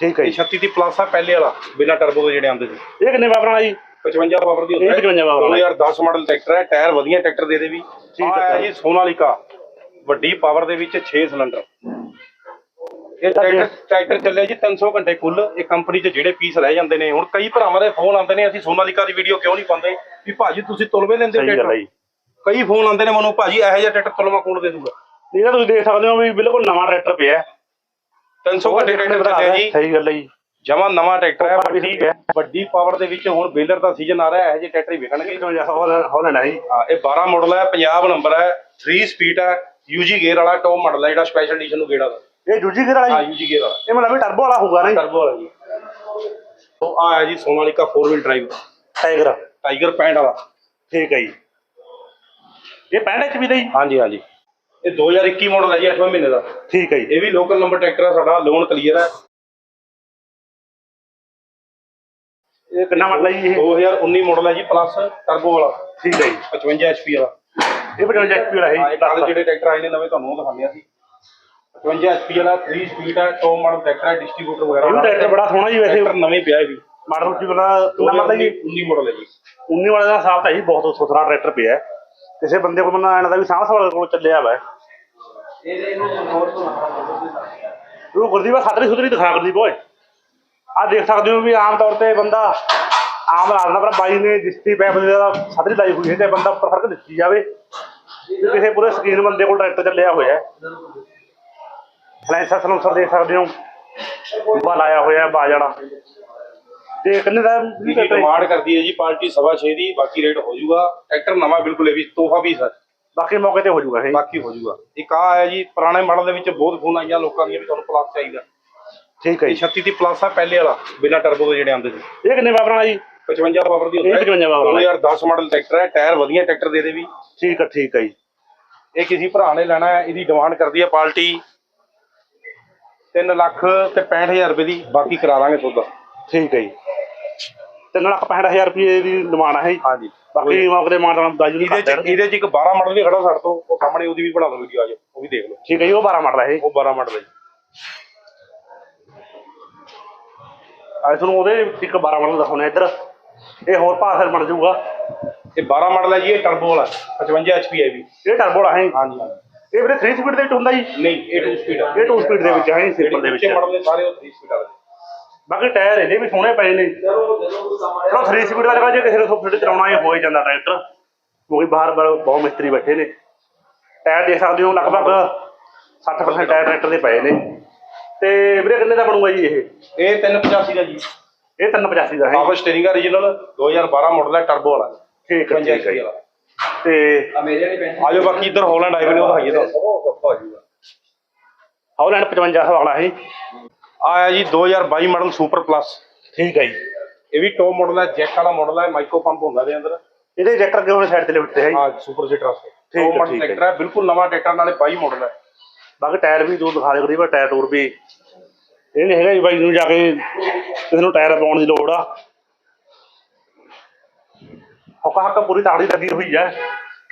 ਠੀਕ ਹੈ ਜੀ। 36 ਦੀ ਪਲੱਸ ਆ ਪਹਿਲੇ ਵਾਲਾ ਬਿਨਾ ਟਰਬੋ ਦੇ ਜਿਹੜੇ ਆਉਂਦੇ ਸੀ। ਇਹ ਕਿੰਨੇ ਪਾਵਰ ਵਾਲਾ ਜੀ? 55 ਪਾਵਰ ਦੀ ਇਹ 55 power ਵਾਲਾ। 2010 ਮਾਡਲ ਟਰੈਕਟਰ ਹੈ ਟਾਇਰ ਵਧੀਆ ਟਰੈਕਟਰ ਦੇ ਦੇ ਵੀ। ਠੀਕ ਹੈ ਜੀ ਸੋਨਾਲੀਕਾ ਵੱਡੀ ਪਾਵਰ ਦੇ ਵਿੱਚ 6 ਸਿਲੰਡਰ ਇਹ ਟਰੈਕਟਰ ਟਰੈਕਟਰ ਚੱਲਿਆ ਜੀ 300 ਘੰਟੇ ਕੁੱਲ ਇਹ ਕੰਪਨੀ 'ਚ ਜਿਹੜੇ ਪੀਸ ਰਹਿ ਜਾਂਦੇ ਨੇ ਹੁਣ ਕਈ ਭਰਾਵਾਂ ਦੇ ਫੋਨ ਆਉਂਦੇ ਨੇ ਅਸੀਂ ਸੋਨਾਲੀਕਾ ਦੀ ਵੀਡੀਓ ਕਿਉਂ ਨਹੀਂ ਪਾਉਂਦੇ? ਵੀ ਭਾਜੀ ਤੁਸੀਂ ਤੁਲਵੇ ਲੈਂਦੇ ਹੋ ਟਰੈਕਟਰ ਕਈ ਫੋਨ ਆਉਂਦੇ ਨੇ ਮੈਨੂੰ ਭਾਜੀ ਇਹੋ ਜਿਹਾ ਟਰੈਕਟਰ ਤੁਲਵਾ ਕੌਣ ਦੇ ਦੂਗਾ? ਇਹਦਾ ਤੁਸੀਂ ਦੇਖ ਸਕਦੇ ਹੋ ਵੀ ਬਿਲਕੁਲ ਨਵਾਂ ਟਰੈਕਟਰ ਪਿਆ। 300 ਘੰਟੇ ਟਰੈਕਟਰ ਚੱਲਿਆ ਜੀ। ਸਹੀ ਗੱਲ ਹੈ ਜੀ। ਜਮਾ ਨਵਾਂ ਟਰੈਕਟਰ ਹੈ ਪਾਵਰ ਵੀ ਠੀਕ ਹੈ। ਵੱਡੀ ਪਾਵਰ ਦੇ ਵਿੱਚ ਹੁਣ ਬੇਲਰ ਦਾ ਸੀਜ਼ਨ ਆ ਰਿਹਾ ਹੈ ਇਹੋ ਜਿਹੇ ਟਰੈਕਟਰ ਹੀ ਵਿਕਣਗੇ। 55 ਹੌਲੈਂਡ ਹੈ ਜੀ। ਹਾਂ ਇਹ 12 ਮਾਡਲ ਹੈ ਪੰਜਾਬ ਨੰਬਰ ਹੈ 3 ਸਪੀਡ ਹੈ ਯੂਜੀ ਗੇਅਰ ਵਾਲਾ ਟੌਪ ਮਾਡਲ ਹੈ ਜਿਹੜਾ ਸਪੈਸ਼ਲ ਐਡੀਸ਼ਨ ਨੂੰ ਗੇੜਾ ਦਾ। ਇਹ ਦੂਜੀ ਗੇਅਰ ਵਾਲਾ ਹਾਂ ਜੀ ਯੂਜੀ ਗੇਅਰ ਵਾਲਾ। ਇਹ ਮਤਲਬ ਟਰਬੋ ਵਾਲਾ ਹੋਊਗਾ ਨਾ ਜੀ? ਟਰਬੋ ਵਾਲਾ ਜੀ। ਉਹ ਆ ਹੈ ਜੀ Sonalika 4 wheel drive tiger tiger 65 ਵਾਲਾ। ਠੀਕ ਹੈ ਜੀ। ਇਹ 65 ਐਚਪੀ ਦਾ ਜੀ? ਹਾਂਜੀ ਹਾਂਜੀ। ਇਹ 2021 ਮਾਡਲ ਹੈ ਜੀ 8ਵੇਂ ਮਹੀਨੇ ਦਾ। ਠੀਕ ਹੈ ਜੀ। ਇਹ ਵੀ ਲੋਕਲ ਨੰਬਰ ਟਰੈਕਟਰ ਹੈ ਸਾਡਾ ਲੋਨ ਕਲੀਅਰ ਹੈ। ਇਹ ਕਿੰਨਾ ਮਾਡਲ ਹੈ ਜੀ ਇਹ? 2019 ਮਾਡਲ ਹੈ ਜੀ ਪਲੱਸ ਟਰਬੋ ਵਾਲਾ। ਠੀਕ ਹੈ ਜੀ। 55 ਐਚਪੀ ਵਾਲਾ। ਇਹ 55 ਐਚਪੀ ਵਾਲਾ ਹੈ ਹਾਂ ਜੀ ਇਹ ਕੱਲ ਜਿਹੜੇ ਟਰੈਕਟਰ ਆਏ ਨੇ ਨਵੇਂ ਤੁਹਾਨੂੰ ਦਿਖਾਉਂਦੇ ਸੀ 55 ਐਚਪੀ ਵਾਲਾ 3 ਸਪੀਡ ਹੈ ਟੌਪ ਮਾਡਲ ਟਰੈਕਟਰ ਹੈ ਡਿਸਟ੍ਰੀਬਿਊਟਰ ਵਗੈਰਾ। ਇਹ ਵੀ ਟਰੈਕਟਰ ਬੜਾ ਸੋਹਣਾ ਜੀ ਵੈਸੇ। ਨਵੇਂ ਪਿਆ ਵੀ ਮਾਡਲ ਜੀ? 19 ਮਾਡਲ ਹੈ ਜੀ। 19 ਵਾਲੇ ਦਾ ਸਾਫ਼ ਤਾਂ ਜੀ ਬਹੁਤ ਸੁਥਰਾ ਟਰੈਕਟਰ ਪਿਆ ਹੈ। ਕਿਸੇ ਬੰਦੇ ਕੋਲ ਬੰਦਾ ਐਨਾ ਦਾ ਵੀ ਸਾਹ ਸਵਾਲ ਕੋਲ ਚੱਲਿਆ ਵਾ। ਉਹ ਗੁਰਦੀਪ ਆ ਖਤਰੀ ਸੁਧਰੀ ਦਿਖਾ ਗੁਰਦੀਪ, ਓਏ। ਆ ਦੇਖ ਸਕਦੇ ਹੋ ਵੀ ਆਮ ਤੌਰ ਤੇ ਬੰਦਾ ਆਮ ਆਦਮੀ ਪਰ ਬਾਈ ਨੇ ਜਿਸਤੀ ਪੈਪ ਦਾ ਸਤਰੀ ਲਾਈ ਹੋਈ ਹੈ ਤੇ ਬੰਦਾ ਉੱਪਰ ਫ਼ਰਕ ਦਿੱਤੀ ਜਾਵੇ ਕਿਸੇ ਪੂਰੇ ਸਕੀਨ ਬੰਦੇ ਕੋਲ ਟਰੈਕਟਰ ਚੱਲਿਆ ਹੋਇਆ ਹੈ। ਫਲੈਂਸਰ ਸਲੂਸਰ ਦੇਖ ਸਕਦੇ ਹੋ। ਬਾ ਲਾਇਆ ਹੋਇਆ ਬਾਜ ਤੇ ਕਿੰਨੇ ਦਾ ਇਹਦੀ ਡਿਮਾਂਡ ਕਰਦੀ ਹੈ ਜੀ ਪਾਰਟੀ ਸਵਾ 6 ਦੀ ਬਾਕੀ ਰੇਟ ਹੋ ਜਾਊਗਾ। ਟਰੈਕਟਰ ਨਵਾਂ ਬਿਲਕੁਲ ਇਹ ਵੀ ਤੋਹਫਾ ਪੀਸ ਹੈ ਬਾਕੀ ਮੌਕੇ ਤੇ ਹੋ ਜਾਊਗਾ ਇਹ। ਬਾਕੀ ਹੋ ਜਾਊਗਾ। ਇੱਕ ਆ ਹੈ ਜੀ ਪੁਰਾਣੇ ਮਾਡਲ ਦੇ ਵਿੱਚ ਬਹੁਤ ਫੋਨ ਆਈਆਂ ਲੋਕਾਂ ਦੀਆਂ ਵੀ ਤੁਹਾਨੂੰ ਪਲੱਸ ਚਾਹੀਦਾ। ਠੀਕ ਹੈ ਇਹ ਜੀ 36 ਦੀ ਪਲੱਸ ਆ ਪਹਿਲੇ ਵਾਲਾ ਬਿਨਾ ਟਰਬੋ ਦੇ ਜਿਹੜੇ ਆਉਂਦੇ ਸੀ। ਇਹ ਕਿੰਨੇ ਪਾਵਰ ਵਾਲਾ ਜੀ? 55 ਪਾਵਰ ਦੀ ਇਹ 55 power ਵਾਲਾ। 2010 ਮਾਡਲ ਟਰੈਕਟਰ ਹੈ ਟਾਇਰ ਵਧੀਆ ਟਰੈਕਟਰ ਦੇ ਦੇ ਵੀ। ਠੀਕ ਹੈ ਠੀਕ ਹੈ ਜੀ। ਇਹ ਕਿਸੇ ਭਰਾ ਨੇ ਲੈਣਾ ਹੈ ਇਹਦੀ ਡਿਮਾਂਡ ਕਰਦੀ ਹੈ ਪਾਰਟੀ। 3 ਲੱਖ ਤੇ 65000 ਰੁਪਏ ਦੀ ਬਾਕੀ ਕਰਾ ਦਾਂਗੇ ਤੁਹਾਡਾ ਠੀਕ ਹੈ ਜੀ। ਤਿੰਨ ਲੱਖ ਪੈਂਹਠ ਹਜ਼ਾਰ ਰੁਪਏ ਦੀ ਡਿਮਾਂਡ ਹੈ ਜੀ ਹਾਂਜੀ। ਬਾਕੀ ਮੌਕੇ ਦੇ ਮਾਡਲ ਬਾਜੂ ਨੂੰ ਇਹਦੇ ਚ ਇਹਦੇ ਚ ਇੱਕ 12 ਮਾਡਲ ਵੀ ਖੜਾ ਸਾਡੇ ਤੋਂ ਉਹ ਸਾਹਮਣੇ ਉਹਦੀ ਵੀ ਬਣਾ ਲਓ ਵੀਡੀਓ ਆ ਜਾਓ ਉਹ ਵੀ ਦੇਖ ਲਓ। ਠੀਕ ਹੈ ਜੀ ਉਹ 12 ਮਾਡਲ ਹੈ ਇਹ। ਉਹ 12 ਮਾਡਲ ਹੈ ਜੀ। ਅੱਜ ਤੁਹਾਨੂੰ ਉਹਦੇ ਇੱਕ 12 ਮਾਡਲ ਦਿਖਾਉਣੇ ਇੱਧਰ। ਇਹ ਹੋਰ ਭਾਅ ਬਣ ਜਾਊਗਾ। ਇਹ 12 ਮਾਡਲ ਹੈ ਜੀ ਇਹ ਟਰਬੋ ਵਾਲਾ 55 HP ਹੈ ਵੀ। ਇਹ ਟਰਬੋ ਵਾਲਾ ਹੈ। ਜੀ। ਹਾਂਜੀ। ਇਹ ਵੀਰੇ 3 ਸਪੀਡ ਦੇ ਵਿੱਚ ਹੁੰਦਾ ਜੀ? ਨਹੀਂ ਇਹ 2 ਸਪੀਡ ਹੈ ਇਹ 2 ਸਪੀਡ ਦੇ ਵਿੱਚ ਹੈ ਜੀ ਸਿੰਪਲ ਦੇ ਵਿੱਚ। ਮਾਡਲ ਸਾਰੇ ਉਹ 3 ਸਪੀਡ ਵਾਲੇ। ਬਾਕੀ ਟਾਇਰ ਇਹਦੇ ਵੀ ਸੋਹਣੇ ਪਏ ਨੇ। ਚਲੋ 3 ਸਪੀਡ ਦਾ ਜਗ੍ਹਾ ਜੇ ਕਿਸੇ ਨੂੰ ਸਪੀਡ ਚਲਾਉਣਾ ਇਹ ਹੋ ਹੀ ਜਾਂਦਾ ਟਰੈਕਟਰ। ਕਿਉਂਕਿ ਬਾਹਰ ਬਾਹਰ ਬਹੁਤ ਮਿਸਤਰੀ ਬੈਠੇ ਨੇ। ਟਾਇਰ ਦੇਖ ਸਕਦੇ ਹੋ ਲਗਭਗ 60% ਟਾਇਰ ਟਰੈਕਟਰ ਦੇ ਪਏ ਨੇ। ਤੇ ਵੀਰੇ ਕਿੰਨੇ ਦਾ ਬਣੂਗਾ ਜੀ ਇਹ? ਇਹ 385 ਦਾ ਜੀ। ਇਹ 385 ਦਾ ਹੈ। ਪਾਵਰ ਸਟੀਅਰਿੰਗ origignal 2012 ਮਾਡਲ ਹੈ ਟਰਬੋ ਵਾਲਾ। ਠੀਕ ਹੈ 55 ਠੀਕ ਹੈ। ਵਾਲਾ। ਤੇ ਆਜੋ ਬਾਕੀ ਇੱਧਰ ਹਾਲੈਂਡ ਆਏ ਨੇ ਉਹ ਦਿਖਾਈਏ ਤੁਹਾਨੂੰ। ਹਾਲੈਂਡ 55 ਵਾਲਾ ਹੈ ਆ ਹੈ ਜੀ 2022 ਮਾਡਲ ਸੁਪਰ ਪਲੱਸ ਠੀਕ ਹੈ ਜੀ। ਇਹ ਵੀ ਟੌਪ ਮਾਡਲ ਹੈ ਜੈਕ ਵਾਲਾ ਮਾਡਲ ਹੈ ਮਾਈਕ੍ਰੋ ਪੰਪ ਹੁੰਦਾ ਦੇ ਅੰਦਰ। ਇਹਦੇ ਜੈਕਟਰ ਕਿਉਂ ਸਾਈਡ ਤੇ ਲਿਫਟ ਤੇ ਹੈ ਜੀ? ਹਾਂ ਸੁਪਰ ਸੀਟਰ ਵਾਸਤੇ ਠੀਕ ਹੈ, ਠੀਕ ਹੈ। ਟਰੈਕਟਰ ਹੈ ਬਿਲਕੁਲ ਨਵਾਂ ਟਰੈਕਟਰ ਨਾਲੇ 22 ਮਾਡਲ ਹੈ। ਬਾਕੀ ਟਾਇਰ ਵੀ ਦੋ ਦਿਖਾ ਦੇ ਕਰੀ ਟਾਇਰ ਟੂਰ ਵੀ। ਇਹ ਨਹੀਂ ਹੈਗਾ ਜੀ ਬਾਈ ਨੂੰ ਜਾ ਕੇ ਕਿਸੇ ਨੂੰ ਟਾਇਰ ਪਾਉਣ ਦੀ ਲੋੜ ਆ। ਹੁਕਾ ਹੱਕ ਪੂਰੀ ਤਾੜੀ ਲੱਗੀ ਹੋਈ ਹੈ।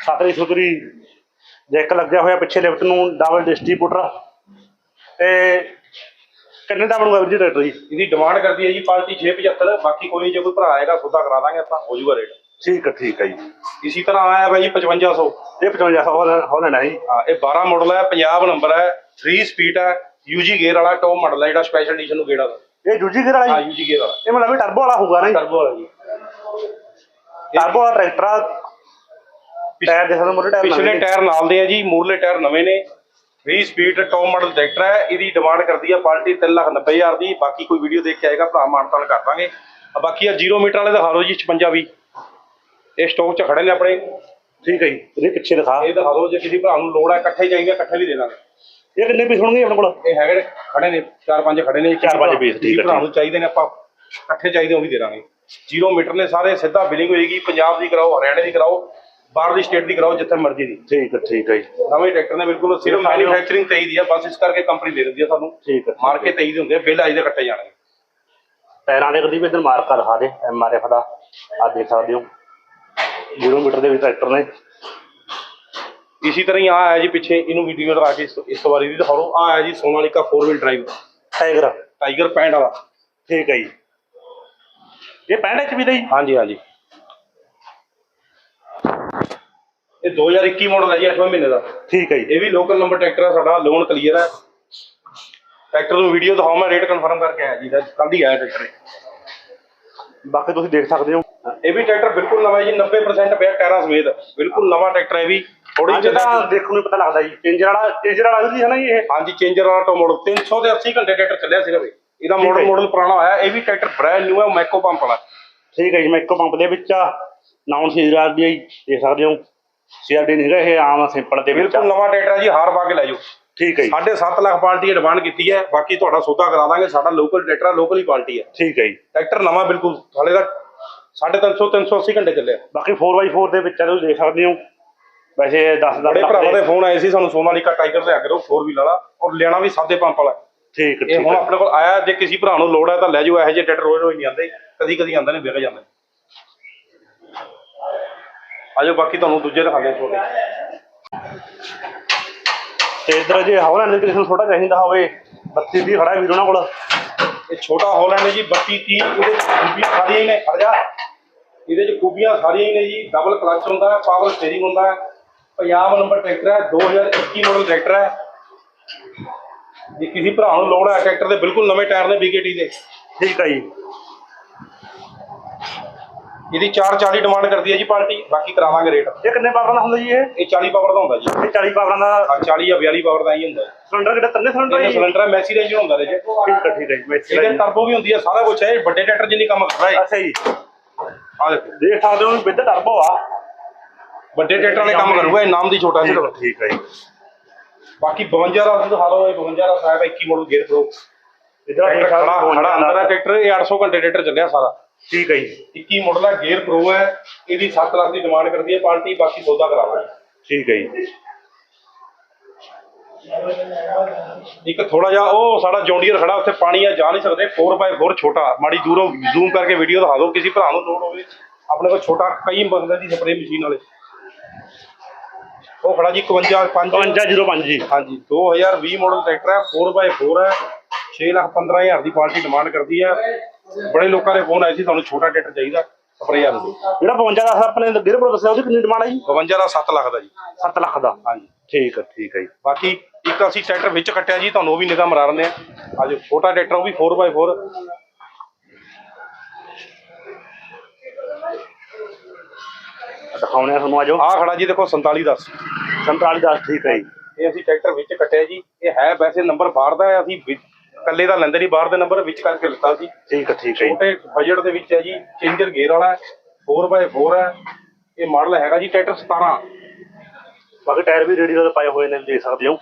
ਸਾਤਰੀ ਸੁਤਰੀ ਜੈਕ ਲੱਗਿਆ ਹੋਇਆ ਪਿੱਛੇ ਲਿਫਟ ਨੂੰ ਡਬਲ ਡਿਸਟ੍ਰੀਬਿਊਟਰ ਤੇ ਕਿੰਨੇ ਦਾ ਬਣੂਗਾ ਵੀਰ ਜੀ ਟਰੈਕਟਰ ਜੀ? ਇਹਦੀ ਡਿਮਾਂਡ ਕਰਦੀ ਹੈ ਜੀ ਪਾਰਟੀ 675 ਬਾਕੀ ਕੋਈ ਜੇ ਕੋਈ ਭਰਾ ਆਏਗਾ ਸੌਦਾ ਕਰਾ ਦਾਂਗੇ ਆਪਾਂ ਹੋ ਜਾਊਗਾ ਰੇਟ ਠੀਕ ਹੈ ਠੀਕ ਹੈ ਜੀ। ਇਸੀ ਤਰ੍ਹਾਂ ਆਇਆ ਬਾਈ 5500 ਇਹ 55 ਹਾਲੈਂਡ ਹੈ ਜੀ। ਹਾਂ ਇਹ 12 ਮਾਡਲ ਹੈ ਪੰਜਾਬ ਨੰਬਰ ਹੈ 3 ਸਪੀਡ ਹੈ ਯੂਜੀ ਗੇਅਰ ਵਾਲਾ ਟੌਪ ਮਾਡਲ ਹੈ ਜਿਹੜਾ ਸਪੈਸ਼ਲ ਐਡੀਸ਼ਨ ਨੂੰ ਗੇੜਾ ਦਾ। ਇਹ ਦੂਜੀ ਗੇਅਰ ਹਾਂ ਵਾਲਾ ਜੀ? ਯੂਜੀ ਗੇਅਰ ਵਾਲਾ। ਇਹ ਮਤਲਬ ਟਰਬੋ ਵਾਲਾ ਹੋਊਗਾ ਨਾ ਟਰਬੋ ਵਾਲਾ ਜੀ। ਟਰਬੋ ਵਾਲਾ ਟਰੈਕਟਰ ਆ। ਟਾਇਰ ਦੇ ਸਕਦੇ ਟਾਇਰ ਪਿਛਲੇ। ਟਾਇਰ ਨਾਲ ਦੇ ਆ ਜੀ ਮੂਰਲੇ ਟਾਇਰ ਨਵੇਂ ਨੇ। 3 ਸਪੀਡ ਟੌਪ ਮਾਡਲ ਟਰੈਕਟਰ ਹੈ ਇਹਦੀ ਡਿਮਾਂਡ ਕਰਦੀ ਹੈ ਪਾਰਟੀ 390000 ਦੀ। ਬਾਕੀ ਕੋਈ ਵੀਡੀਓ ਦੇਖ ਕੇ ਆਏਗਾ ਭਰਾ ਮਾਨਤਾਨ ਕਰ ਦਾਂਗੇ। ਆ ਬਾਕੀ ਆ 0 ਮੀਟਰ ਵਾਲੇ ਦਿਖਾ ਦਿਓ ਜੀ 56 ਵੀ ਇਹ ਸਟਾਕ 'ਚ ਖੜੇ ਨੇ ਆਪਣੇ। ਠੀਕ ਹੈ ਜੀ ਇਹਦੇ ਪਿੱਛੇ ਦਿਖਾ। ਇਹ ਦਿਖਾ ਦਿਓ ਜੇ ਕਿਸੇ ਭਰਾ ਨੂੰ ਲੋੜ ਹੈ ਇਕੱਠੇ ਚਾਹੀਦੇ ਇਕੱਠੇ ਵੀ ਦੇ ਦਾਂਗੇ। ਇਹ ਕਿੰਨੇ ਪੀਸ ਹੋਣਗੇ ਆਪਣੇ ਕੋਲ? ਇਹ ਹੈਗੇ ਨੇ, ਖੜੇ ਨੇ ਚਾਰ ਪੰਜ ਖੜੇ ਨੇ ਚਾਰ ਪੰਜ piece, ਠੀਕ ਹੈ, ਭਰਾ। ਨੂੰ ਚਾਹੀਦੇ ਨੇ ਆਪਾਂ ਇਕੱਠੇ ਚਾਹੀਦੇ ਉਹ ਵੀ ਦੇ ਦਾਂਗੇ। 0 ਮੀਟਰ ਨੇ ਸਾਰੇ ਸਿੱਧਾ ਬਿਲਿੰਗ ਹੋਏਗੀ ਪੰਜਾਬ ਦੀ ਕਰਾਓ ਹਰਿਆਣੇ ਦੀ ਕਰਾਓ। ਬਾਹਰਲੀ ਸਟੇਟ ਦੀ ਕਰਾਓ ਜਿੱਥੇ ਮਰਜ਼ੀ ਦੀ। ਠੀਕ ਹੈ ਠੀਕ ਹੈ ਜੀ। ਨਵੇਂ ਟਰੈਕਟਰ ਨੇ ਬਿਲਕੁਲ ਸਿਰਫ। ਮੈਨੂਫੈਕਚਰਿੰਗ ਤੇ ਹੀ ਦੀ ਆ ਬਸ ਇਸ ਕਰਕੇ ਕੰਪਨੀ ਦੇ ਦਿੰਦੀ ਆ ਸਾਨੂੰ। ਠੀਕ ਹੈ ਮਾਰ ਕੇ ਤੇ ਹੀ ਦੇ ਹੁੰਦੇ ਆ ਬਿੱਲ ਆਈ ਦੇ ਕੱਟੇ ਜਾਣਗੇ। ਟਾਇਰਾਂ ਦੇ ਕਦੀ ਵੀ ਇਧਰ ਮਾਰਕਾ ਦਿਖਾ ਦੇ ਐਮ ਆਰ ਐਫ ਦਾ ਆ ਦੇਖ ਸਕਦੇ ਹੋ। 0 ਮੀਟਰ ਦੇ ਵਿੱਚ ਟਰੈਕਟਰ ਨੇ। ਇਸੇ ਤਰ੍ਹਾਂ ਹੀ ਆ ਹੈ ਜੀ ਪਿੱਛੇ ਇਹਨੂੰ ਵੀਡੀਓ ਲਗਾ ਕੇ ਇਸ ਇਸ ਵਾਰੀ ਦੀ ਦਿਖਾਓ। ਆ ਹੈ ਜੀ Sonalika 4 wheel drive tiger tiger 65 ਵਾਲਾ। ਠੀਕ ਹੈ ਜੀ। ਇਹ 65 ਚ ਵੀ ਦਾ ਜੀ ਹਾਂਜੀ ਹਾਂਜੀ। ਇਹ 2021 ਮਾਡਲ ਹੈ ਜੀ 8ਵੇਂ ਮਹੀਨੇ ਦਾ। ਠੀਕ ਹੈ ਜੀ। ਇਹ ਵੀ ਲੋਕਲ ਨੰਬਰ ਟਰੈਕਟਰ ਹੈ ਸਾਡਾ ਲੋਨ ਕਲੀਅਰ ਹੈ ਟਰੈਕਟਰ ਨੂੰ ਵੀਡੀਓ ਦਿਖਾਓ ਮੈਂ ਰੇਟ ਕਨਫਰਮ ਕਰਕੇ ਆਇਆ ਜੀ ਕੱਲ ਹੀ ਆਇਆ ਟਰੈਕਟਰ। ਬਾਕੀ ਤੁਸੀਂ ਦੇਖ ਸਕਦੇ ਹੋ। ਇਹ ਵੀ ਟਰੈਕਟਰ ਬਿਲਕੁਲ ਨਵਾਂ ਹੈ ਜੀ 90% ਪਿਆ ਟਾਇਰਾਂ ਸਮੇਤ। ਬਿਲਕੁਲ ਨਵਾਂ ਟਰੈਕਟਰ ਹੈ ਵੀ ਥੋੜੀ ਤਾਂ ਦੇਖਣ ਨੂੰ ਪਤਾ ਲੱਗਦਾ ਜੀ ਚੇਂਜਰ ਵਾਲਾ ਚੇਂਜਰ ਵਾਲਾ ਵੀ ਹੈ ਨਾ ਜੀ ਇਹ? ਹਾਂਜੀ ਚੇਂਜਰ ਵਾਲਾ ਟੋ ਮਾਡਲ 300 ਤੇ 80 ਘੰਟੇ ਟਰੈਕਟਰ ਚੱਲਿਆ ਸੀਗਾ ਵੀ ਇਹਦਾ ਮਾਡਲ ਜੀ। ਮਾਡਲ ਪੁਰਾਣਾ ਹੋਇਆ ਇਹ ਵੀ ਟਰੈਕਟਰ ਬ੍ਰੈਂਡ ਨਿਊ ਹੈ ਮੈਕੋ ਪੰਪ ਵਾਲਾ। ਠੀਕ ਹੈ ਜੀ ਮੈਂ ਇੱਕੋ ਪੰਪ ਦੇ ਵਿੱਚ ਆ ਨਾਉਨ ਸੀਜ਼ਰ ਦੀ ਦੇਖ ਸਕਦੇ ਹੋ। ਸੀਆਰਡੀ ਨਹੀਂ ਇਹ ਆਮ ਸਿੰਪਲ ਦੇ ਵਿੱਚ ਬਿਲਕੁਲ ਆ। ਨਵਾਂ ਟਰੈਕਟਰ ਹੈ ਜੀ ਹਾਰ ਪਾ ਕੇ ਲੈ ਜਾਓ। ਠੀਕ ਹੈ ਜੀ। 7.5 ਲੱਖ ਪਾਰਟੀ ਐਡਵਾਂਸ ਕੀਤੀ ਹੈ ਬਾਕੀ ਤੁਹਾਡਾ ਸੌਦਾ ਕਰਾ ਦਾਂਗੇ ਸਾਡਾ ਲੋਕਲ ਟਰੈਕਟਰ ਹੈ ਲੋਕਲ ਹੀ ਪਾਰਟੀ ਹੈ। ਠੀਕ ਹੈ ਜੀ। ਟਰੈਕਟਰ ਨਵਾਂ ਬਿਲਕੁਲ ਹਾਲੇ ਦਾ 350 380 ਘੰਟੇ ਚੱਲਿਆ ਬਾਕੀ 4x4 ਦੇ ਵਿੱਚ ਆ ਤੁਸੀਂ ਦੇਖ ਸਕਦੇ ਹੋ। ਵੈਸੇ 10 ਬੜੇ ਲੱਖ ਭਰਾਵਾਂ ਦੇ। ਫੋਨ ਆਏ ਸੀ ਸਾਨੂੰ ਸੋਨਾਲੀਕਾ ਟਾਈਗਰ ਲਿਆ ਕਰੋ 4 ਵੀਲ ਵਾਲਾ ਔਰ ਲੈਣਾ ਵੀ ਸਾਦੇ ਪੰਪ ਵਾਲਾ। ਠੀਕ ਇਹ ਠੀਕ ਹੁਣ ਹੈ। ਆਪਣੇ ਕੋਲ ਆਇਆ ਜੇ ਕਿਸੇ ਭਰਾ ਨੂੰ ਲੋੜ ਹੈ ਤਾਂ ਲੈ ਜਾਓ ਇਹੋ ਜਿਹੇ ਟਰੈਕਟਰ ਰੋਜ਼ ਰੋਜ਼ ਨਹੀਂ ਆਉਂਦੇ ਕਦੀ ਕਦੀ ਆਉਂਦੇ ਨੇ ਵਿਕ ਜਾਂਦੇ ਨੇ। ਆਜੋ, ਬਾਕੀ ਤੁਹਾਨੂੰ ਦੂਜੇ ਦਿਖਾਉਂਦੇ ਛੋਟੇ ਤੇ ਇਧਰ ਜੇ ਹੌਲੈਂਡ ਦੇ ਛੋਟਾ ਚਾਹੀਦਾ ਹੋਵੇ 32 ਦੀ ਖੜਾ ਵੀਰ ਉਹਨਾਂ ਕੋਲ। ਇਹ ਛੋਟਾ ਹਾਲੈਂਡ ਹੈ ਜੀ 32 30 ਇਹਦੇ ਖੂਬੀਆਂ ਸਾਰੀਆਂ ਨੇ, ਖੜ ਜਾ। ਇਹਦੇ ਚ ਖੂਬੀਆਂ ਸਾਰੀਆਂ ਨੇ ਜੀ ਡਬਲ ਕਲਚ ਹੁੰਦਾ ਹੈ ਪਾਵਰ ਸਟੀਅਰਿੰਗ ਹੁੰਦਾ ਹੈ। ਪੰਜਾਬ ਨੰਬਰ ਟਰੈਕਟਰ ਹੈ 2021 ਮਾਡਲ ਟਰੈਕਟਰ ਹੈ। ਜੇ ਕਿਸੇ ਭਰਾ ਨੂੰ ਲੋੜ ਹੈ, ਟਰੈਕਟਰ ਦੇ ਬਿਲਕੁਲ ਨਵੇਂ ਟਾਇਰ ਨੇ BKT ਦੇ। ਠੀਕ ਹੈ ਜੀ। ਇਹਦੀ 440 ਡਿਮਾਂਡ ਕਰਦੀ ਹੈ ਜੀ ਪਾਰਟੀ ਬਾਕੀ ਕਰਾਵਾਂਗੇ ਰੇਟ ਇਹ ਕਿੰਨੇ ਪਾਵਰ ਦਾ ਹੁੰਦਾ ਜੀ ਇਹ? ਇਹ 40 ਪਾਵਰ ਦਾ ਹੁੰਦਾ ਜੀ। ਇਹ 40 ਪਾਵਰਾਂ ਦਾ ਹਾਂ 40 ਜਾਂ 42 ਪਾਵਰ ਦਾ ਹੀ ਹੁੰਦਾ ਸਿਲੰਡਰ ਕਿਹੜਾ ਤਿੰਨੇ ਸਿਲੰਡਰ ਹੈ ਜੀ? ਸਿਲੰਡਰ ਹੈ ਮੈਸੀ ਰੇਂਜ ਹੁੰਦਾ ਰਹੇ ਜੀ। ਠੀਕ ਹੈ ਠੀਕ ਹੈ ਜੀ ਮੈਂ ਇਸ ਇਹਦੇ ਟਰਬੋ ਵੀ ਹੁੰਦੀ ਹੈ ਸਾਰਾ ਕੁਝ ਹੈ ਇਹ ਵੱਡੇ ਟਰੈਕਟਰ ਜਿੰਨੀ ਕੰਮ ਕਰਦਾ ਹੈ। ਅੱਛਾ ਜੀ। ਆ ਦੇਖੋ। ਦੇਖ ਸਕਦੇ ਹੋ ਵਿਦ ਟਰਬੋ ਆ। ਵੱਡੇ ਟਰੈਕਟਰ ਵਾਲੇ ਕੰਮ ਕਰੂਗਾ ਇਹ ਨਾਮ ਦੀ ਛੋਟਾ ਠੀਕ ਜਿਹਾ ਹੈ, ਠੀਕ ਹੈ ਜੀ। ਬਾਕੀ 52 ਦਾ ਦਿਖਾ ਲਓ ਇਹ 52 ਦਾ ਸਾਹਿਬ 21 ਮਾਡਲ ਗੇਅਰ ਪ੍ਰੋ ਇਧਰ ਖੜਾ ਖੜਾ ਅੰਦਰ ਹੋ ਟਰੈਕਟਰ ਇਹ 800 ਘੰਟੇ ਟਰੈਕਟਰ ਚੱਲਿਆ ਸਾਰਾ। ਠੀਕ ਹੈ ਜੀ। 21 ਮਾਡਲ ਹੈ ਗੇਅਰ ਪ੍ਰੋ ਹੈ ਇਹਦੀ 7 ਲੱਖ ਦੀ ਡਿਮਾਂਡ ਕਰਦੀ ਹੈ ਪਾਰਟੀ ਬਾਕੀ ਸੌਦਾ ਕਰਾਵਾਂਗੇ ਠੀਕ ਹੈ ਜੀ। ਇੱਕ ਥੋੜਾ ਜਿਹਾ ਉਹ ਸਾਡਾ ਜੌਂਡੀਅਰ ਖੜਾ ਉੱਥੇ ਪਾਣੀ ਆ ਜਾ ਨਹੀਂ ਸਕਦੇ 4x4 ਛੋਟਾ। ਮਾੜੀ ਦੂਰੋਂ ਜ਼ੂਮ ਕਰਕੇ ਵੀਡੀਓ ਦਿਖਾ ਦਿਓ ਕਿਸੇ ਭਰਾ ਨੂੰ ਲੋੜ ਹੋਵੇ। ਆਪਣੇ ਕੋਲ ਛੋਟਾ ਕਈ ਬੰਦੇ ਦੀ ਸਪਰੇ ਮਸ਼ੀਨ ਵਾਲੇ। ਉਹ ਖੜਾ ਜੀ 51 5 5505 ਜੀ। ਹਾਂਜੀ 2020 ਮਾਡਲ ਟਰੈਕਟਰ ਹੈ 4x4 ਹੈ 6 ਲੱਖ 15 ਹਜ਼ਾਰ ਦੀ ਪਾਰਟੀ ਡਿਮਾਂਡ ਕਰਦੀ ਹੈ। ਬੜੇ ਲੋਕਾਂ ਦੇ ਫੋਨ ਆਏ ਸੀ ਤੁਹਾਨੂੰ ਛੋਟਾ ਟਰੈਕਟਰ ਚਾਹੀਦਾ ਸਪਰੇ ਵਾਲਾ ਜਿਹੜਾ 52 ਦਾ ਆਪਣੇ ਗਿਰ ਪ੍ਰੋ ਦੱਸਿਆ ਉਹਦੀ ਕਿੰਨੀ ਡਿਮਾਂਡ ਹੈ ਜੀ? 52 ਦਾ 7 ਲੱਖ ਦਾ ਜੀ। 7 ਲੱਖ ਦਾ? ਹਾਂਜੀ। ਠੀਕ ਹੈ ਠੀਕ ਹੈ ਜੀ। ਬਾਕੀ ਇੱਕ ਅਸੀਂ ਟਰੈਕਟਰ ਵਿੱਚ ਕੱਟਿਆ ਜੀ ਤੁਹਾਨੂੰ ਉਹ ਵੀ ਨਿਗਾਹ ਮਰਾ ਆ ਅੱਜ ਛੋਟਾ ਟਰੈਕਟਰ ਉਹ ਵੀ 4x4 ਦਿਖਾਉਣੇ ਆ ਤੁਹਾਨੂੰ ਆਜੋ ਆਹ ਖੜਾ ਜੀ ਦੇਖੋ 4710 47 ਦਾ ਠੀਕ ਹੈ ਜੀ। ਇਹ ਅਸੀਂ ਟਰੈਕਟਰ ਵਿੱਚ ਕੱਟਿਆ ਜੀ ਇਹ ਹੈ ਵੈਸੇ ਨੰਬਰ ਬਾਹਰ ਦਾ ਹੈ ਅਸੀਂ ਇਕੱਲੇ ਦਾ ਲੈਂਦੇ ਨਹੀਂ ਬਾਹਰ ਦੇ ਨੰਬਰ ਵਿੱਚ ਕਰਕੇ ਲਿੱਤਾ ਸੀ। ਠੀਕ ਹੈ ਠੀਕ ਹੈ ਜੀ। ਛੋਟੇ ਬਜਟ ਦੇ ਵਿੱਚ ਹੈ ਜੀ ਚੇਂਜਰ ਗੇਅਰ ਵਾਲਾ ਹੈ 4x4 ਹੈ। ਇਹ ਮਾਡਲ ਹੈਗਾ ਜੀ ਟਰੈਕਟਰ 17 ਬਾਕੀ ਟਾਇਰ ਵੀ ਰੇਡੀਓ ਦੇ ਪਾਏ ਹੋਏ ਨੇ ਦੇਖ ਸਕਦੇ ਹੋ।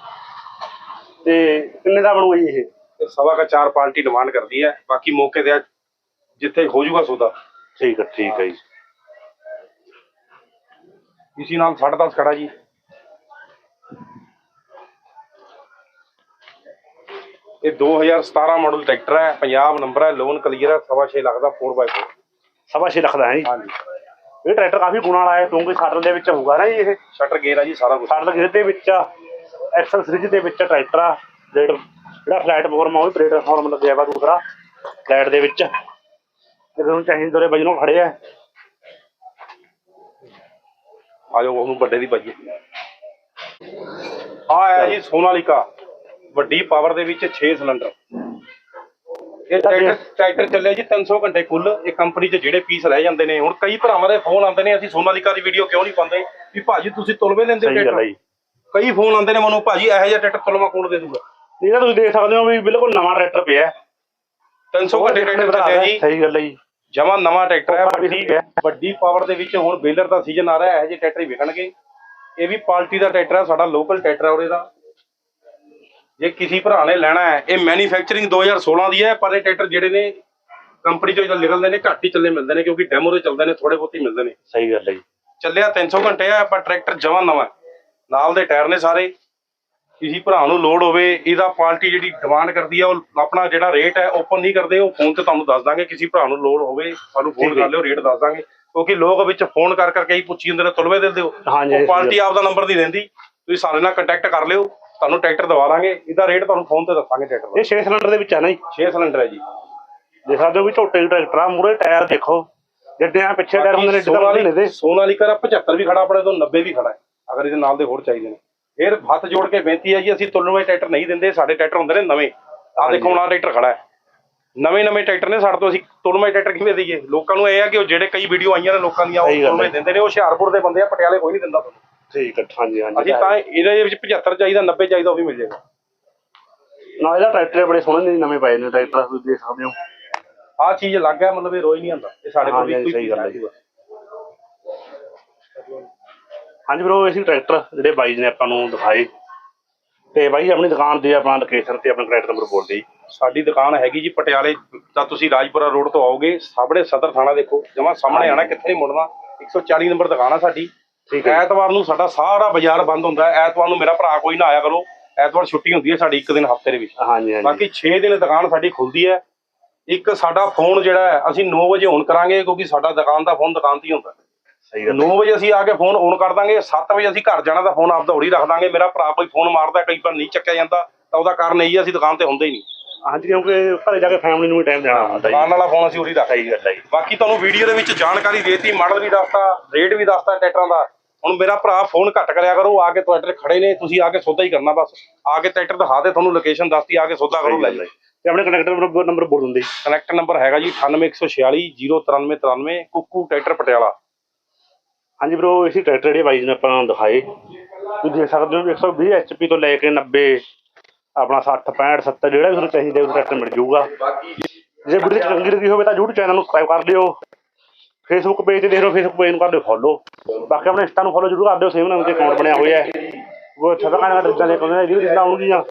ਤੇ ਕਿੰਨੇ ਦਾ ਬਣੂਗਾ ਜੀ ਇਹ? ਤੇ ਸਵਾ ਕਾ ਚਾਰ ਪਾਰਟੀ ਡਿਮਾਂਡ ਕਰਦੀ ਹੈ। ਬਾਕੀ ਮੌਕੇ ਤੇ ਜਿੱਥੇ ਹੋ ਜਾਊਗਾ ਸੌਦਾ। ਠੀਕ ਹੈ ਠੀਕ ਹੈ ਜੀ। ਇਸੀ ਨਾਲ 10.5 ਖੜਾ ਜੀ। ਇਹ 2017 ਮਾਡਲ ਟਰੈਕਟਰ ਹੈ ਪੰਜਾਬ ਨੰਬਰ ਹੈ ਲੋਨ ਕਲੀਅਰ ਹੈ ਸਵਾ ਲੱਖ ਦਾ 4x4 ਸਵਾ ਲੱਖ ਦਾ ਹੈ ਜੀ। ਹਾਂਜੀ। ਇਹ ਟਰੈਕਟਰ ਕਾਫੀ ਗੁਣਾ ਵਾਲਾ ਹੈ ਕਿਉਂਕਿ ਸ਼ਟਲ ਦੇ ਵਿੱਚ ਹੋਊਗਾ ਨਾ ਜੀ ਇਹ। ਸ਼ਟਰ ਗੇਅਰ ਹੈ ਜੀ ਸਾਰਾ ਕੁਝ ਸ਼ਟਲ ਗਿਰ ਦੇ ਵਿੱਚ ਐਕਸਲ ਸੀਰੀਜ਼ ਦੇ ਵਿੱਚ ਟਰੈਕਟਰ ਆ ਪਲੇਟ ਜਿਹੜਾ ਪਲੇਟਫਾਰਮ ਆ ਉਹ ਪਲੇਟਫਾਰਮ ਲੱਗਿਆ ਵਾ ਦੂਸਰਾ ਫਲੈਟ ਦੇ ਵਿੱਚ। ਜੇ ਤੁਹਾਨੂੰ ਚਾਹੀਦੇ ਦੋਰੇ ਬਾਈ ਨੂੰ ਖੜੇ ਆ। ਆ ਜਾਓ ਉਹਨੂੰ ਵੱਡੇ ਦੀ ਪਾਈਏ। ਆ ਜੀ ਸੋਨਾਲੀਕਾ। ਵੱਡੀ ਪਾਵਰ ਦੇ ਵਿੱਚ 6 ਸਿਲੰਡਰ। ਇਹ ਟਰੈਕਟਰ ਟਰੈਕਟਰ ਚੱਲਿਆ ਜੀ 300 ਘੰਟੇ ਕੁੱਲ ਇਹ ਕੰਪਨੀ 'ਚ ਜਿਹੜੇ ਪੀਸ ਰਹਿ ਜਾਂਦੇ ਨੇ ਹੁਣ ਕਈ ਭਰਾਵਾਂ ਦੇ ਫੋਨ ਆਉਂਦੇ ਨੇ ਅਸੀਂ ਸੋਨਾਲੀਕਾ ਦੀ ਵੀਡੀਓ ਕਿਉਂ ਨਹੀਂ ਪਾਉਂਦੇ? ਵੀ ਭਾਜੀ ਤੁਸੀਂ ਤੁਲਵੇ ਲੈਂਦੇ ਹੋ ਹੈ ਟਰੈਕਟਰ ਕਈ ਫੋਨ ਆਉਂਦੇ ਨੇ ਮੈਨੂੰ ਭਾਜੀ ਇਹੋ ਜਿਹਾ ਟਰੈਕਟਰ ਤੁਲਵਾ ਕੌਣ ਦੇ ਦੂਗਾ? ਇਹ ਤਾਂ ਤੁਸੀਂ ਦੇਖ ਸਕਦੇ ਹੋ ਵੀ ਬਿਲਕੁਲ ਨਵਾਂ ਟਰੈਕਟਰ ਪਿਆ 300 ਘੰਟੇ ਟਰੈਕਟਰ ਚੱਲਿਆ ਜੀ। ਸਹੀ ਗੱਲ ਹੈ ਜੀ। ਜਮਾ ਨਵਾਂ ਟਰੈਕਟਰ ਹੈ ਵੱਡੀ ਠੀਕ ਹੈ। ਵੱਡੀ ਪਾਵਰ ਦੇ ਵਿੱਚ ਹੁਣ ਬੇਲਰ ਦਾ ਸੀਜ਼ਨ ਆ ਰਿਹਾ ਇਹੋ ਜਿਹੇ ਟਰੈਕਟਰ ਹੀ ਵਿਕਣਗੇ। ਇਹ ਵੀ ਪਾਲਟੀ ਦਾ ਟਰੈਕਟਰ ਹੈ ਸਾਡਾ ਲੋਕਲ ਟਰੈਕਟਰ ਹੈ ਉਹਦੇ ਦਾ। ਜੇ ਕਿਸੇ ਭਰਾ ਨੇ ਲੈਣਾ ਹੈ ਇਹ ਮੈਨੂਫੈਕਚਰਿੰਗ 2016 ਦੀ ਹੈ ਪਰ ਇਹ ਟਰੈਕਟਰ ਜਿਹੜੇ ਨੇ ਕੰਪਨੀ ਚੋਂ ਜਦੋਂ ਨਿਕਲਦੇ ਨੇ ਘੱਟ ਹੀ ਚੱਲੇ ਮਿਲਦੇ ਨੇ ਕਿਉਂਕਿ ਡੈਮੋ ਦੇ ਚੱਲਦੇ ਨੇ ਥੋੜੇ ਬਹੁਤੇ ਮਿਲਦੇ ਨੇ। ਸਹੀ ਗੱਲ ਹੈ ਜੀ। ਚੱਲਿਆ 300 ਘੰਟੇ ਆ ਪਰ ਟਰੈਕਟਰ ਜਮਾਂ ਨਵਾਂ ਹੈ। ਨਾਲ ਦੇ ਟਾਇਰ ਨੇ ਸਾਰੇ। ਕਿਸੇ ਭਰਾ ਨੂੰ ਲੋਡ ਹੋਵੇ ਇਹਦਾ ਪਾਰਟੀ ਜਿਹੜੀ ਡਿਮਾਂਡ ਕਰਦੀ ਆ ਉਹ ਆਪਣਾ ਜਿਹੜਾ ਰੇਟ ਹੈ ਓਪਨ ਨਹੀਂ ਕਰਦੇ ਉਹ ਫੋਨ ਤੇ ਤੁਹਾਨੂੰ ਦੱਸ ਦਾਂਗੇ। ਕਿਸੇ ਭਰਾ ਨੂੰ ਲੋਡ ਹੋਵੇ ਸਾਨੂੰ ਫੋਨ ਹੈ। ਕਰ ਲਿਓ ਰੇਟ ਦੱਸ ਦਾਂਗੇ। ਕਿਉਂਕਿ ਲੋਕ ਵਿੱਚ ਫੋਨ ਕਰ ਕਰਕੇ ਹੀ ਪੁੱਛੀ ਜਾਂਦੇ ਨੇ ਤੁਲਵੇ ਦੇ ਦਿਓ। ਹਾਂਜੀ, ਉਹ ਪਾਰਟੀ ਆਪਦਾ ਨੰਬਰ ਨਹੀਂ ਦਿੰਦੀ ਤੁਸੀਂ ਸਾਡੇ ਨਾਲ ਕੰਟੈਕਟ ਕਰ ਲਿਓ। ਤੁਹਾਨੂੰ ਟਰੈਕਟਰ ਦਵਾ ਦਾਂਗੇ ਇਹਦਾ ਰੇਟ ਤੁਹਾਨੂੰ ਫੋਨ ਤੇ ਦੱਸਾਂਗੇ ਟਰੈਕਟਰ ਦਾ। ਇਹ 6 ਸਿਲੰਡਰ ਦੇ ਵਿੱਚ ਆ ਨਾ ਜੀ। 6 ਸਿਲੰਡਰ ਹੈ ਜੀ। ਦੇਖ ਸਕਦੇ ਹੋ ਵੀ ਝੋਟੇ ਦੀ ਟਰੈਕਟਰ ਆ ਮੂਰੇ ਟਾਇਰ ਦੇਖੋ। ਜਿੱਡੇ ਆ ਪਿੱਛੇ ਟਾਇਰ ਹੁੰਦੇ ਨੇ ਜਿੱਦਾਂ ਮਹੀਨੇ ਦੇ ਸੋਨਾਲੀਕਾ ਦਾ 75 ਵੀ ਖੜਾ ਆਪਣੇ ਤੋਂ 90 ਵੀ ਖੜਾ ਹੈ ਅਗਰ ਇਹਦੇ ਨਾਲ ਦੇ ਹੋਰ ਚਾਹੀਦੇ ਨੇ। ਫਿਰ ਹੱਥ ਜੋੜ ਕੇ ਬੇਨਤੀ ਹੈ ਜੀ ਅਸੀਂ ਤੁਲਨ ਵਾਲੇ ਟਰੈਕਟਰ ਨਹੀਂ ਦਿੰਦੇ ਸਾਡੇ ਟਰੈਕਟਰ ਹੁੰਦੇ ਨੇ ਨਵੇਂ। ਆ ਦੇਖੋ ਹੁਣ ਆਹ ਟਰੈਕਟਰ ਖੜਾ ਹੈ। ਨਵੇਂ ਨਵੇਂ ਟਰੈਕਟਰ ਨੇ ਸਾਡੇ ਤੋਂ ਅਸੀਂ ਵਾਲੇ ਟਰੈਕਟਰ ਕਿਵੇਂ ਦਈਏ? ਲੋਕਾਂ ਨੂੰ ਇਹ ਆ ਕਿ ਉਹ ਜਿਹੜੇ ਕਈ ਵੀਡੀਓ ਆਈਆਂ ਨੇ ਲੋਕਾਂ ਦੀਆਂ ਉਹ ਹੈ। ਦਿੰਦੇ ਨੇ ਉਹ ਹੁਸ਼ਿਆਰਪੁਰ ਦੇ ਬੰਦੇ ਆ ਪਟਿਆਲੇ ਕੋਈ ਨਹੀਂ ਦਿੰਦਾ ਤੁਹਾਨੂੰ। ਠੀਕ ਹੈ ਹਾਂਜੀ ਹਾਂਜੀ। ਅਸੀਂ ਤਾਂ ਇਹਦੇ ਵਿੱਚ 75 ਚਾਹੀਦਾ 90 ਚਾਹੀਦਾ ਉਹ ਵੀ ਮਿਲ ਜਾਏਗਾ। ਨਾ ਇਹਦਾ ਟਰੈਕਟਰ ਬੜੇ ਸੋਹਣੇ ਨੇ ਨਵੇਂ ਪਏ ਨੇ ਟਰੈਕਟਰ ਤੁਸੀਂ ਦੇਖ ਸਕਦੇ ਹੋ। ਆਹ ਚੀਜ਼ ਅਲੱਗ ਹੈ ਮਤਲਬ ਇਹ ਰੋਜ਼ ਨਹੀਂ ਆਉਂਦਾ। ਇਹ ਸਾਡੇ ਕੋਲ ਵੀ ਕੋਈ ਸਹੀ ਗੱਲ ਹੈ। ਹੈ। ਹਾਂਜੀ ਬ్రో ਅਸੀਂ ਟਰੈਕਟਰ ਜਿਹੜੇ ਬਾਈ ਜੀ ਨੇ ਆਪਾਂ ਨੂੰ ਦਿਖਾਏ। ਤੇ ਬਾਈ ਆਪਣੀ ਦੁਕਾਨ ਦੀ ਆਪਣਾ ਲੋਕੇਸ਼ਨ ਤੇ ਆਪਣਾ ਟਰੈਕਟਰ ਨੰਬਰ ਬੋਲ ਦਿਓ ਜੀ ਸਾਡੀ ਦੁਕਾਨ ਹੈਗੀ ਜੀ ਪਟਿਆਲੇ ਤਾਂ ਤੁਸੀਂ ਰਾਜਪੁਰਾ ਰੋਡ ਤੋਂ ਆਓਗੇ ਸਾਹਮਣੇ ਸਦਰ ਥਾਣਾ ਦੇਖੋ ਜਮਾ ਸਾਹਮਣੇ ਆਣਾ ਕਿੱਥੇ ਨਹੀਂ ਮੁੜਨਾ 140 ਨੰਬਰ ਦੁਕਾਨ ਆ ਸਾਡੀ। ਠੀਕ ਹੈ ਐਤਵਾਰ ਨੂੰ ਸਾਡਾ ਸਾਰਾ ਬਾਜ਼ਾਰ ਬੰਦ ਹੁੰਦਾ ਹੈ। ਐਤਵਾਰ ਨੂੰ ਮੇਰਾ ਭਰਾ ਕੋਈ ਨਾ ਆਇਆ ਕਰੋ। ਐਤਵਾਰ ਛੁੱਟੀ ਹੁੰਦੀ ਹੈ ਸਾਡੀ ਇੱਕ ਦਿਨ ਹਫ਼ਤੇ ਦੇ ਵਿੱਚ। ਹਾਂਜੀ ਹਾਂਜੀ। ਬਾਕੀ 6 ਦਿਨ ਦੁਕਾਨ ਸਾਡੀ ਖੁੱਲਦੀ ਹੈ। ਇੱਕ ਸਾਡਾ ਫੋਨ ਜਿਹੜਾ ਹੈ ਅਸੀਂ 9 ਵਜੇ ਔਨ ਕਰਾਂਗੇ ਕਿਉਂਕਿ ਸਾਡਾ ਦੁਕਾਨ ਦਾ ਫੋਨ ਦੁਕਾਨ ਤੇ ਹੀ ਹੁੰਦਾ। ਸਹੀ ਗੱਲ 9 ਵਜੇ ਅਸੀਂ ਆ ਕੇ ਫੋਨ ਔਨ ਕਰ ਦਾਂਗੇ। 7 ਵਜੇ ਅਸੀਂ ਘਰ ਜਾਣਾ ਤਾਂ ਫੋਨ ਆਪ ਦੌੜੀ ਰੱਖ ਦਾਂਗੇ। ਮੇਰਾ ਭਰਾ ਕੋਈ ਫੋਨ ਮਾਰਦਾ ਕਈ ਵਾਰ ਨਹੀਂ ਚੱਕਿਆ ਜਾਂਦਾ। ਤਾਂ ਉਹਦਾ ਕਾਰਨ ਇਹ ਹੀ ਅਸੀਂ ਦੁਕਾਨ ਤੇ ਹੁੰਦੇ ਹੀ ਨਹੀਂ। ਹਾਂਜੀ ਕਿਉਂਕਿ ਘਰੇ ਜਾ ਕੇ ਫੈਮਿਲੀ ਨੂੰ ਵੀ ਟਾਈਮ ਦੇਣਾ ਹੁੰਦਾ ਦੁਕਾਨ ਵਾਲਾ ਫੋਨ ਅਸੀਂ ਉਰੀ ਰੱਖ ਸਹੀ ਗੱਲ ਹੈ ਬਾਕੀ ਤੁਹਾਨੂੰ ਵੀਡੀਓ ਦੇ ਵਿੱਚ ਜਾਣਕਾਰੀ ਦੇਤੀ ਮਾਡਲ ਵੀ ਦੱਸਤਾ ਰੇਟ ਵੀ ਦੱਸਤਾ ਟਰੈਕਟਰਾਂ ਦਾ। ਹੁਣ ਮੇਰਾ ਭਰਾ ਫੋਨ ਘੱਟ ਕਰਿਆ ਕਰੋ ਆ ਕੇ ਟਰੈਕਟਰ ਖੜੇ ਨੇ ਤੁਸੀਂ ਆ ਕੇ ਸੌਦਾ ਹੀ ਕਰਨਾ ਬਸ। ਆ ਕੇ ਟਰੈਕਟਰ ਦਿਖਾ ਦੇ ਤੁਹਾਨੂੰ ਲੋਕੇਸ਼ਨ ਦੱਸਤੀ ਆ ਕੇ ਸੌਦਾ ਕਰੋ ਲੈ ਜਾਓ। ਤੇ ਆਪਣੇ ਕਨੈਕਟਰ ਨੰਬਰ ਬੋਲ ਦਿੰਦੇ। ਕਨੈਕਟ ਨੰਬਰ ਹੈਗਾ ਜੀ 98146 09393 ਕੁੱਕੂ ਟਰੈਕਟਰ ਪਟਿਆਲਾ ਹਾਂਜੀ ਬ్రో ਇਸੇ ਟਰੈਕਟਰ ਜਿਹੜੇ ਬਾਈ ਜੀ ਨੇ ਆਪਾਂ ਦਿਖਾਏ। ਤੁਸੀਂ ਦੇਖ ਸਕਦੇ ਹੋ ਵੀ 120 ਐਚਪੀ ਤੋਂ ਲੈ ਕੇ 90 ਆਪਣਾ 60 65 70 ਜਿਹੜਾ ਵੀ ਤੁਹਾਨੂੰ ਚਾਹੀਦਾ ਉਹ ਟਰੈਕਟਰ ਮਿਲ ਜਾਊਗਾ। ਜੇ ਵੀਡੀਓ ਚੰਗੀ ਲੱਗੀ ਹੋਵੇ ਤਾਂ YouTube ਚੈਨਲ ਨੂੰ ਸਬਸਕ੍ਰਾਈਬ ਕਰ ਲਿਓ ਫੇਸਬੁੱਕ ਪੇਜ ਤੇ ਦੇਖ ਲਓ ਫੇਸਬੁੱਕ ਪੇਜ ਨੂੰ ਕਰ ਦਿਓ ਫੋਲੋ ਬਾਕੀ ਆਪਣੇ ਇੰਸਟਾ ਨੂੰ ਫੋਲੋ ਜ਼ਰੂਰ ਕਰ ਦਿਓ ਸੇਮ ਨਾਮ ਤੇ ਅਕਾਊਂਟ ਬਣਿਆ ਹੋਇਆ ਹੈ। ਉਹ ਛੱਡਾ ਕਾਣਾ ਦਾ ਜਿੱਦਾਂ ਦੇ ਕਹਿੰਦੇ ਵੀਡੀਓ ਜਿੱਦਾਂ ਆਉਣਗੀਆਂ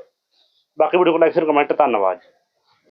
ਬਾਕੀ ਵੀਡੀਓ ਕੋ ਲਾਈਕ ਸ਼ੇਅਰ ਕਮੈਂਟ ਧੰਨਵਾਦ।